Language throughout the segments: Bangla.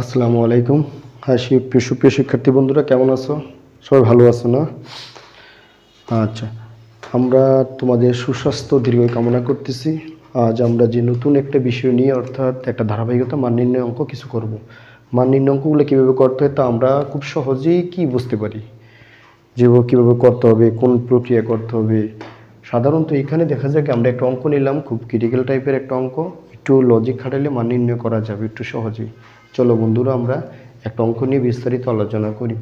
আসসালামু আলাইকুম। হ্যাঁ সুপ্রিয় শিক্ষার্থী বন্ধুরা, কেমন আছো? সবাই ভালো আছো না? আচ্ছা আমরা তোমাদের সুস্বাস্থ্য দীর্ঘ কামনা করতেছি। আজ আমরা যে নতুন একটা বিষয় নিয়ে, অর্থাৎ একটা ধারাবাহিকতা, মান নির্ণয় অঙ্ক কিছু করব। মান নির্ণয় অঙ্কগুলো কীভাবে করতে হয় তা আমরা খুব সহজেই কি বুঝতে পারি। যে ও কীভাবে করতে হবে, কোন প্রক্রিয়া করতে হবে। সাধারণত এখানে দেখা যায় আমরা একটা অঙ্ক নিলাম, খুব ক্রিটিক্যাল টাইপের একটা অঙ্ক। একটু লজিক খাটালে মান নির্ণয় করা যাবে একটু সহজেই। চলো বন্ধুরা, আমরা একটা অঙ্ক নিয়ে বিস্তারিত আলোচনা করি।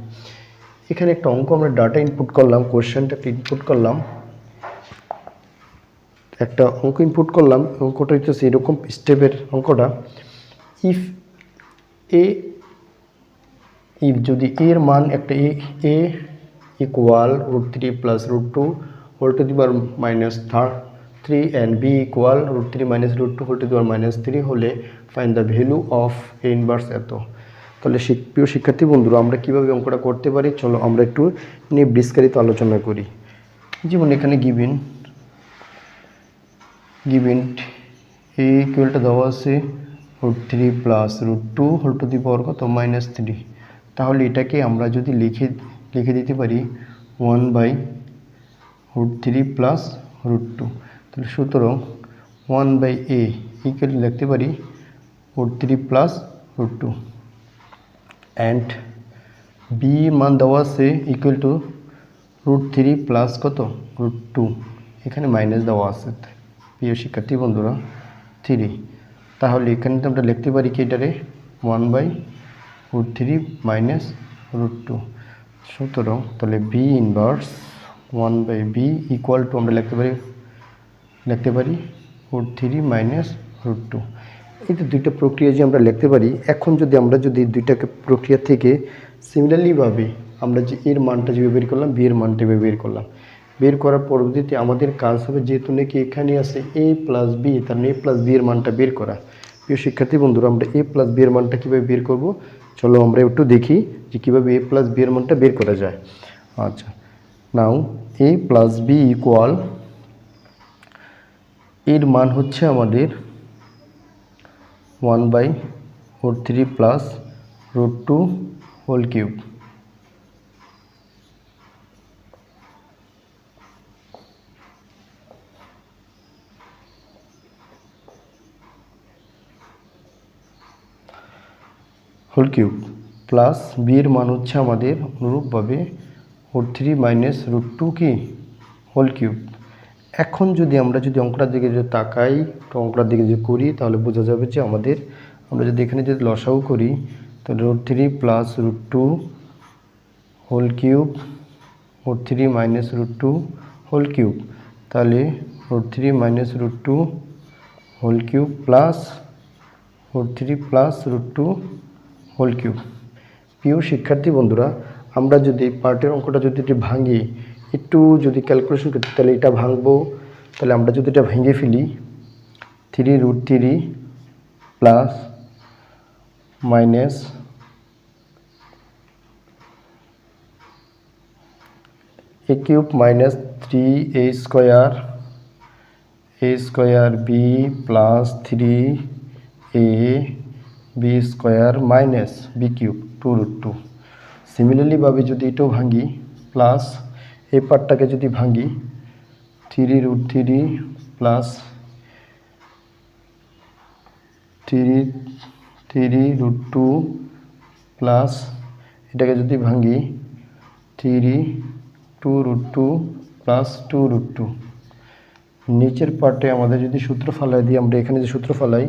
এখানে একটা অঙ্ক আমরা ডাটা ইনপুট করলাম কোশ্চেনটা ইনপুট করলাম। একটা অঙ্ক ইনপুট করলাম, অঙ্কটা হচ্ছে এরকম স্টেপের অঙ্কটা। ইফ এ ইফ যদি এর মান একটা a a equal root three plus root two whole to the power minus third three and b equal root three minus root two whole to the power minus three হলে fine the value of a inverse এত। তাহলে প্রিয় শিক্ষার্থী বন্ধুরা, আমরা কীভাবে অঙ্কটা করতে পারি? চলো আমরা একটু নিয়ে বিস্তারিত আলোচনা করি। যেমন এখানে গিভিন গিভিন এ ইকুয়ালটা দেওয়া আছে root three plus root two whole to the power কত? মাইনাস থ্রি তাহলে এটাকে আমরা যদি লিখে লিখে দিতে পারি one by root three plus root two তাহলে সুতরাং ওয়ান বাই এ ইকুয়াল লিখতে পারি root three plus root two and b মান দেওয়া আছে equal to root three plus কত? রুট টু এখানে মাইনাস দেওয়া আছে। প্রিয় শিক্ষার্থী বন্ধুরা থ্রি তাহলে এখানে তো আমরা লিখতে পারি কি এটারে? One by root three minus root two সুতরাং তাহলে b inverse one by b equal to আমরা লিখতে পারি লিখতে পারি root three minus root two এই তো দুইটা প্রক্রিয়া যে আমরা লিখতে পারি, এখন যদি আমরা যদি দুইটাকে প্রক্রিয়া থেকে সিমিলারলিভাবে আমরা যে এর মানটা যেভাবে বের করলাম বি এর মানটা যেভাবে বের করলাম, বের করার পরবর্তীতে আমাদের কাজ হবে যেহেতু নাকি এখানে আছে এ প্লাস বি তার এ প্লাস বি এর মানটা বের করা। প্রিয় শিক্ষার্থী বন্ধুরা, আমরা এ প্লাস বি এর মানটা কীভাবে বের করব? চলো আমরা একটু দেখি যে কীভাবে এ প্লাস বি এর মানটা বের করা যায়। আচ্ছা now a plus b equal এর মান হচ্ছে আমাদের one by root three plus root two whole cube whole cube plus b এর মান হচ্ছে আমাদের অনুরূপভাবে root three minus root two কি? হোল কিউব এখন যদি আমরা যদি অঙ্কটার দিকে যদি তাকাই তো অঙ্কটার দিকে যদি করি, তাহলে বোঝা যাবে যে আমাদের, আমরা যদি এখানে যদি লসাও করি, তাহলে root three plus root two whole cube root three minus root two whole cube তাহলে root three minus root two whole cube plus root three plus root two whole cube প্রিয় শিক্ষার্থী বন্ধুরা, আমরা যদি পার্টের অঙ্কটা যদি ভাঙি একটু যদি ক্যালকুলেশন করতে তাহলে এটা ভাঙবো। তাহলে আমরা যদি এটা ভেঙে ফেলি three root three plus minus a cube minus three a square a square b plus three a b square minus b cube two root two সিমিলারলিভাবে যদি এটাও ভাঙি প্লাস এই পার্টটাকে যদি ভাঙি three root three plus three three root two plus এটাকে যদি ভাঙি three two root two plus two root two. নিচের পার্টে আমাদের যদি সূত্র ফালাই দিই, আমরা এখানে যে সূত্র ফালাই,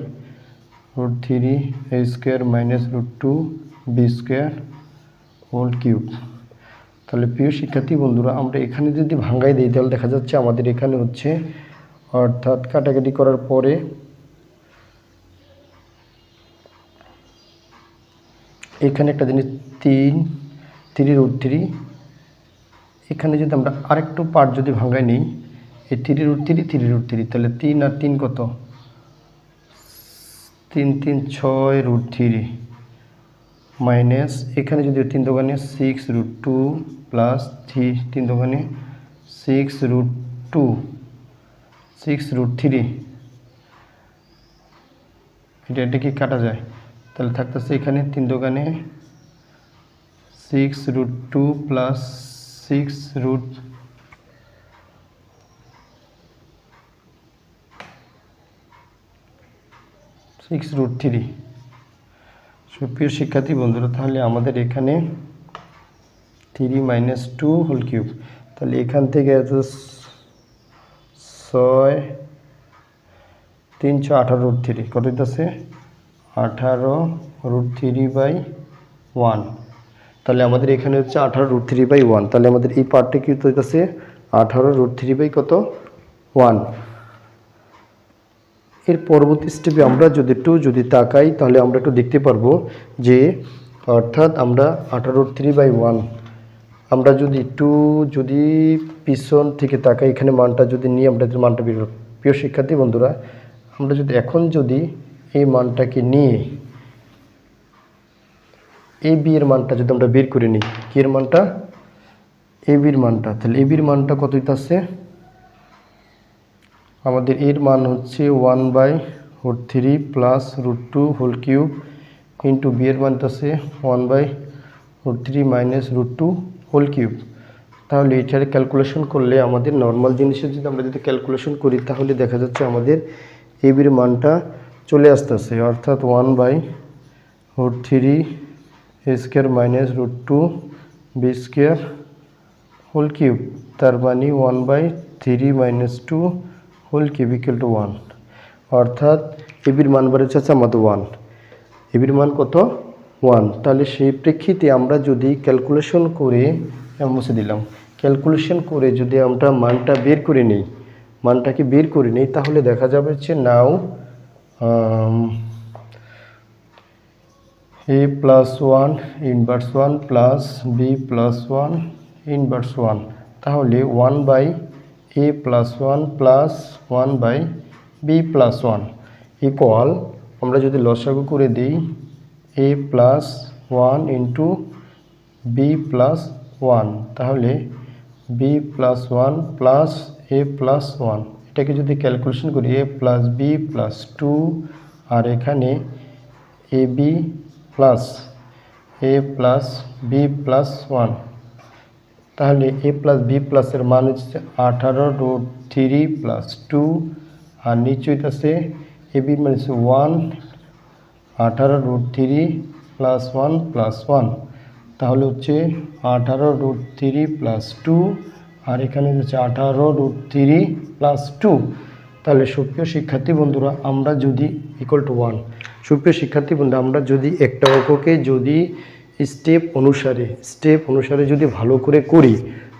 root three a square minus root two b square whole cube. তাহলে প্রিয় শিক্ষার্থী বন্ধুরা, আমরা এখানে যদি ভাঙ্গাই দিই, তাহলে দেখা যাচ্ছে আমাদের এখানে হচ্ছে, অর্থাৎ কাটাকাটি করার পরে এখানে একটা জিনিস, তিন থ্রি রুট থ্রি এখানে যদি আমরা আরেকটু পার্ট যদি ভাঙ্গাই নিই, এই three root three three root three তাহলে তিন আর তিন কত? তিন তিন, ছয় রুট থ্রি মাইনাস এখানে যদি তিন দোকানে six root two plus three তিন দোকানে six root two six root three এটা এটা কি কাটা যায়? তাহলে থাকতেছে এখানে তিন দোকানে six root two plus six root six root three সুপ্রিয় শিক্ষার্থী বন্ধুরা, তাহলে আমাদের এখানে three minus two whole cube. তাহলে এখান থেকে এত ছয়, তিনশো আঠারো রুট থ্রি কত হইতেছে? আঠারো রুট থ্রি বাই ওয়ান তাহলে আমাদের এখানে হচ্ছে আঠারো রুট থ্রি বাই ওয়ান তাহলে আমাদের এই পার্টটা কি হইতেছে? আঠারো রুট থ্রি বাই কত? ওয়ান এর পরবর্তী স্টেপে আমরা যদি একটু যদি তাকাই, তাহলে আমরা একটু দেখতে পারব যে অর্থাৎ আমরা আঠারো থ্রি বাই ওয়ান আমরা যদি একটু যদি পিছন থেকে তাকাই, এখানে মানটা যদি নিয়ে আমরা যদি মানটা বের প্রিয় শিক্ষার্থী বন্ধুরা, আমরা যদি এখন যদি এই মানটাকে নিয়ে এ, বি এর মানটা যদি আমরা বের করে নিই, কি এর মানটা? এ বির মানটা। তাহলে এ বির মানটা কত হইতাছে? আমাদের এর মান হচ্ছে one by root three plus root two whole cube into B এর মান আছে one by root three minus root two whole cube তাহলে এটার ক্যালকুলেশন করলে আমাদের নর্মাল জিনিসের যদি আমরা যদি ক্যালকুলেশন করি, তাহলে দেখা যাচ্ছে আমাদের এ বির মানটা চলে আসতেছে। অর্থাৎ one by root three square minus root two B square whole cube তার মানে one by three minus two whole cube equal to one অর্থাৎ এবির মান বেড়েছে হচ্ছে আমাদের ওয়ান এবির মান কত? ওয়ান তাহলে সেই প্রেক্ষিতে আমরা যদি ক্যালকুলেশন করে মুছে দিলাম। ক্যালকুলেশন করে যদি আমরা মানটা বের করে নিই, মানটাকে বের করে নিই, তাহলে দেখা যাবে যে now A plus one inverse one plus B plus one inverse one তাহলে one by A plus one plus one by B plus one equal আমরা যদি লসাগু করে দিই A plus one into B plus one তাহলে B plus one plus A plus one এটাকে যদি ক্যালকুলেশন করি A plus B plus two আর এখানে A B plus A plus B plus one তাহলে এ প্লাস বি প্লাসের মান হচ্ছে আঠারো রোড থ্রি প্লাস টু আর নিচে হইতেছে এ বি মান হচ্ছে ওয়ান আঠারো root three plus one plus one তাহলে হচ্ছে আঠারো রুট থ্রি প্লাস টু আর এখানে হচ্ছে আঠারো রুট থ্রি প্লাস টু তাহলে সুপ্রিয় শিক্ষার্থী বন্ধুরা, আমরা যদি ইকুয়াল টু ওয়ান সুপ্রিয় শিক্ষার্থী বন্ধু আমরা যদি একটা অঙ্ককে যদি স্টেপ অনুসারে স্টেপ অনুসারে যদি ভালো করে করি,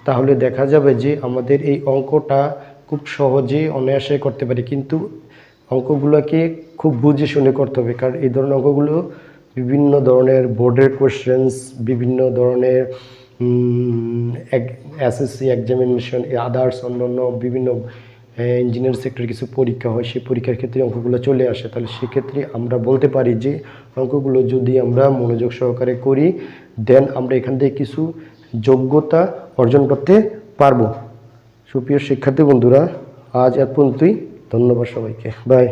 তাহলে দেখা যাবে যে আমাদের এই অঙ্কটা খুব সহজে অনায়াসে করতে পারি। কিন্তু অঙ্কগুলোকে খুব বুঝে শুনে করতে হবে। কারণ এই ধরনের অঙ্কগুলো বিভিন্ন ধরনের বোর্ডের কোয়েশ্চেন্স বিভিন্ন ধরনের এসএসসি এক্সামিনেশন আদার্স অন্যান্য বিভিন্ন ইঞ্জিনিয়ার সেক্টরে কিছু পরীক্ষা হয়, সেই পরীক্ষার ক্ষেত্রে অঙ্কগুলো চলে আসে। তাহলে সেক্ষেত্রে আমরা বলতে পারি যে, অঙ্কগুলো যদি আমরা মনোযোগ সহকারে করি দেন আমরা এখান থেকে কিছু যোগ্যতা অর্জন করতে পারব। সুপ্রিয় শিক্ষার্থী বন্ধুরা, আজ এত পর্যন্তই। ধন্যবাদ সবাইকে। বাই